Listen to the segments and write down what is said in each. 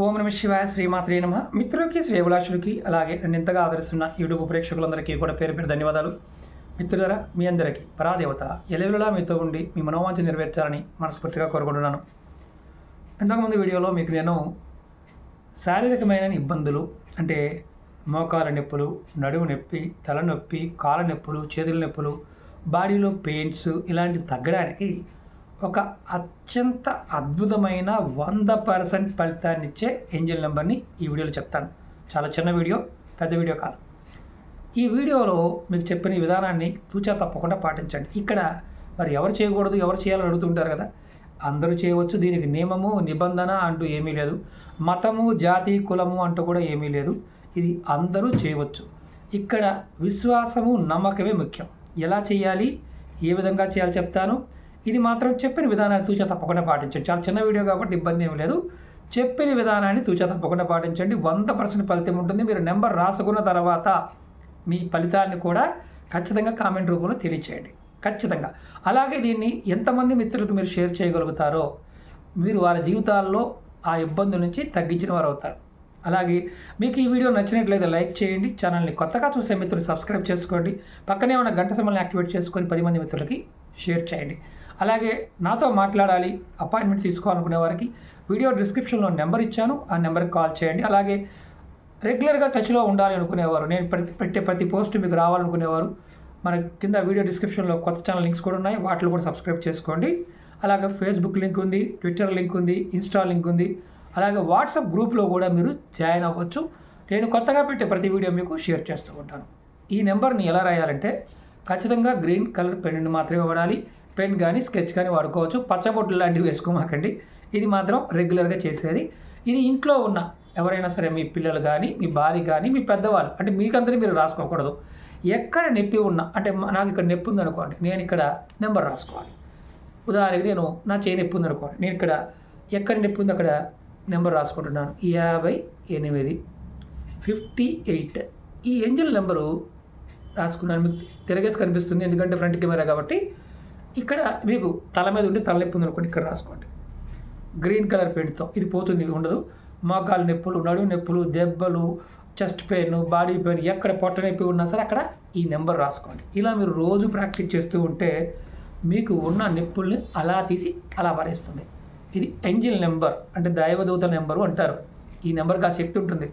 ఓం నమ శివాయ శ్రీమాత్రే నమ. మిత్రులకి శ్రేభిలాషులకి అలాగే నన్ను ఎంతగా ఆదరిస్తున్న యూట్యూబ్ ప్రేక్షకులందరికీ కూడా పేరు పేరు ధన్యవాదాలు. మిత్రులరా మీ అందరికీ పరాదేవత ఎలవిలా మీతో ఉండి మీ మనోవాంఛ నెరవేర్చాలని మనస్ఫూర్తిగా కోరుకుంటున్నాను. ఇంతకుముందు వీడియోలో మీకు నేను శారీరకమైన ఇబ్బందులు అంటే మోకాల నొప్పులు నడుము నొప్పి తలనొప్పి కాళ్ళ నొప్పులు చేతుల నొప్పులు బాడీలో పెయిన్స్ ఇలాంటివి తగ్గడానికి ఒక అత్యంత అద్భుతమైన వంద పర్సెంట్ ఫలితాన్ని ఇచ్చే ఏంజిల్ నెంబర్ని ఈ వీడియోలో చెప్తాను. చాలా చిన్న వీడియో పెద్ద వీడియో కాదు. ఈ వీడియోలో మీకు చెప్పిన విధానాన్ని తూచా తప్పకుండా పాటించండి. ఇక్కడ మరి ఎవరు చేయకూడదు ఎవరు చేయాలని అడుగుతుంటారు కదా? అందరూ చేయవచ్చు దీనికి నియమము నిబంధన అంటూ ఏమీ లేదు. మతము జాతి కులము అంటూ కూడా ఏమీ లేదు. ఇది అందరూ చేయవచ్చు. ఇక్కడ విశ్వాసము నమ్మకమే ముఖ్యం. ఎలా చేయాలి? ఏ విధంగా చేయాలి చెప్తాను. ఇది మాత్రం చెప్పిన విధానాన్ని తూచా తప్పకుండా పాటించండి. చాలా చిన్న వీడియో కాబట్టి ఇబ్బంది ఏమీ లేదు. చెప్పిన విధానాన్ని తూచా తప్పకుండా పాటించండి. వంద పర్సెంట్ ఫలితం ఉంటుంది. మీరు నెంబర్ రాసుకున్న తర్వాత మీ ఫలితాన్ని కూడా ఖచ్చితంగా కామెంట్ రూపంలో తెలియచేయండి. ఖచ్చితంగా. అలాగే దీన్ని ఎంతమంది మిత్రులకు మీరు షేర్ చేయగలుగుతారో మీరు వారి జీవితాల్లో ఆ ఇబ్బంది నుంచి తగ్గించిన వారు అవుతారు. అలాగే మీకు ఈ వీడియో నచ్చినట్లయితే లైక్ చేయండి. ఛానల్ని కొత్తగా చూసే మిత్రులు సబ్స్క్రైబ్ చేసుకోండి. పక్కనే ఉన్న గంట సమయాన్ని యాక్టివేట్ చేసుకొని పది మంది మిత్రులకి షేర్ చేయండి. అలాగే నాతో మాట్లాడాలి అపాయింట్మెంట్ తీసుకోవాలనుకునే వారికి వీడియో డిస్క్రిప్షన్లో నెంబర్ ఇచ్చాను ఆ నెంబర్కి కాల్ చేయండి. అలాగే రెగ్యులర్గా టచ్లో ఉండాలి అనుకునేవారు నేను ప్రతి పెట్టే ప్రతి పోస్ట్ మీకు రావాలనుకునేవారు మన కింద వీడియో డిస్క్రిప్షన్లో కొత్త ఛానల్ లింక్స్ కూడా ఉన్నాయి వాటిలో కూడా సబ్స్క్రైబ్ చేసుకోండి. అలాగే ఫేస్బుక్ లింక్ ఉంది ట్విట్టర్ లింక్ ఉంది ఇన్స్టా లింక్ ఉంది అలాగే వాట్సాప్ గ్రూప్లో కూడా మీరు జాయిన్ అవ్వచ్చు. నేను కొత్తగా పెట్టే ప్రతి వీడియో మీకు షేర్ చేస్తూ ఉంటాను. ఈ నెంబర్ని ఎలా రాయాలంటే ఖచ్చితంగా గ్రీన్ కలర్ పెన్ మాత్రమే వాడాలి. పెన్ కానీ స్కెచ్ కానీ వాడుకోవచ్చు. పచ్చబొట్లు లాంటివి వేసుకోమాకండి. ఇది మాత్రం రెగ్యులర్గా చేసేది. ఇది ఇంట్లో ఉన్న ఎవరైనా సరే మీ పిల్లలు కానీ మీ భార్య కానీ మీ పెద్దవాళ్ళు అంటే మీకందరూ మీరు రాసుకోకూడదు. ఎక్కడ నొప్పి ఉన్నా అంటే నాకు ఇక్కడ నొప్పి ఉందనుకోండి నేను ఇక్కడ నెంబర్ రాసుకోవాలి. ఉదాహరణకి నేను నా చేయి నొప్పి ఉందనుకోండి నేను ఇక్కడ ఎక్కడ నొప్పి ఉంది అక్కడ నెంబర్ రాసుకుంటున్నాను. యాభై ఎనిమిది ఫిఫ్టీ ఎయిట్. ఈ ఏంజిల్ నెంబరు రాసుకున్నాను మీకు తిరగేసి కనిపిస్తుంది. ఎందుకంటే ఫ్రంట్ కెమెరా కాబట్టి ఇక్కడ మీకు తల మీద ఉండి తలనొప్పి ఉంది ఉందనుకోండి ఇక్కడ రాసుకోండి. గ్రీన్ కలర్ పెయింట్తో. ఇది పోతుంది ఉండదు. మోకాలు నొప్పులు నడుము నొప్పులు దెబ్బలు చెస్ట్ పెయిన్ బాడీ పెయిన్ ఎక్కడ పొట్ట నొప్పి ఉన్నా సరే అక్కడ ఈ నెంబర్ రాసుకోండి. ఇలా మీరు రోజు ప్రాక్టీస్ చేస్తూ ఉంటే మీకు ఉన్న నొప్పుల్ని అలా తీసి అలా పడేస్తుంది. ఇది ఎంజిల్ నెంబర్ అంటే దైవదూత నెంబరు అంటారు. ఈ నెంబర్కి ఆ శక్తి ఉంటుంది.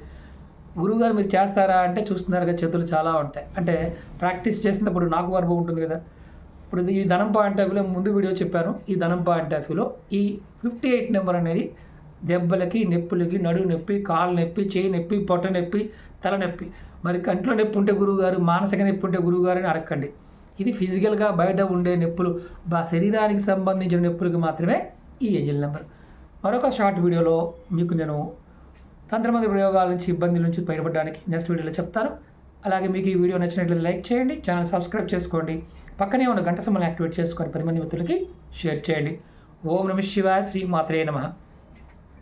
గురువుగారు మీరు చేస్తారా అంటే చూస్తున్నారు కదా చేతులు చాలా ఉంటాయి. అంటే ప్రాక్టీస్ చేసినప్పుడు నాకు గర్భం ఉంటుంది కదా. ఇప్పుడు ఈ ధనం పాయింట్ ఆఫ్ వ్యూలో ముందు వీడియో చెప్పాను. ఈ ధనం పాయింట్ ఆఫ్ వ్యూలో ఈ ఫిఫ్టీ ఎయిట్ నెంబర్ అనేది దెబ్బలకి నొప్పులకి నడుము నొప్పి కాలు నొప్పి చేయి నొప్పి పొట్ట నొప్పి తల నొప్పి. మరి కంట్లో నొప్పి ఉంటే గురువుగారు మానసిక నొప్పి ఉంటే గురువుగారు అని అడగండి. ఇది ఫిజికల్గా బయట ఉండే నొప్పులు బా శరీరానికి సంబంధించిన నొప్పులకి మాత్రమే ఈ ఏజిల్ నెంబర్. మరొక షార్ట్ వీడియోలో మీకు నేను తంత్రమంది ప్రయోగాల నుంచి ఇబ్బందుల నుంచి బయటపడడానికి నెక్స్ట్ వీడియోలో చెప్తాను. అలాగే మీకు ఈ వీడియో నచ్చినట్లయితే లైక్ చేయండి ఛానల్ సబ్స్క్రైబ్ చేసుకోండి. పక్కనే ఉన్న గంట సమయం యాక్టివేట్ చేసుకొని పది మంది మిత్రులకి షేర్ చేయండి. ఓం నమ శివాయ శ్రీ మాత్రే నమః.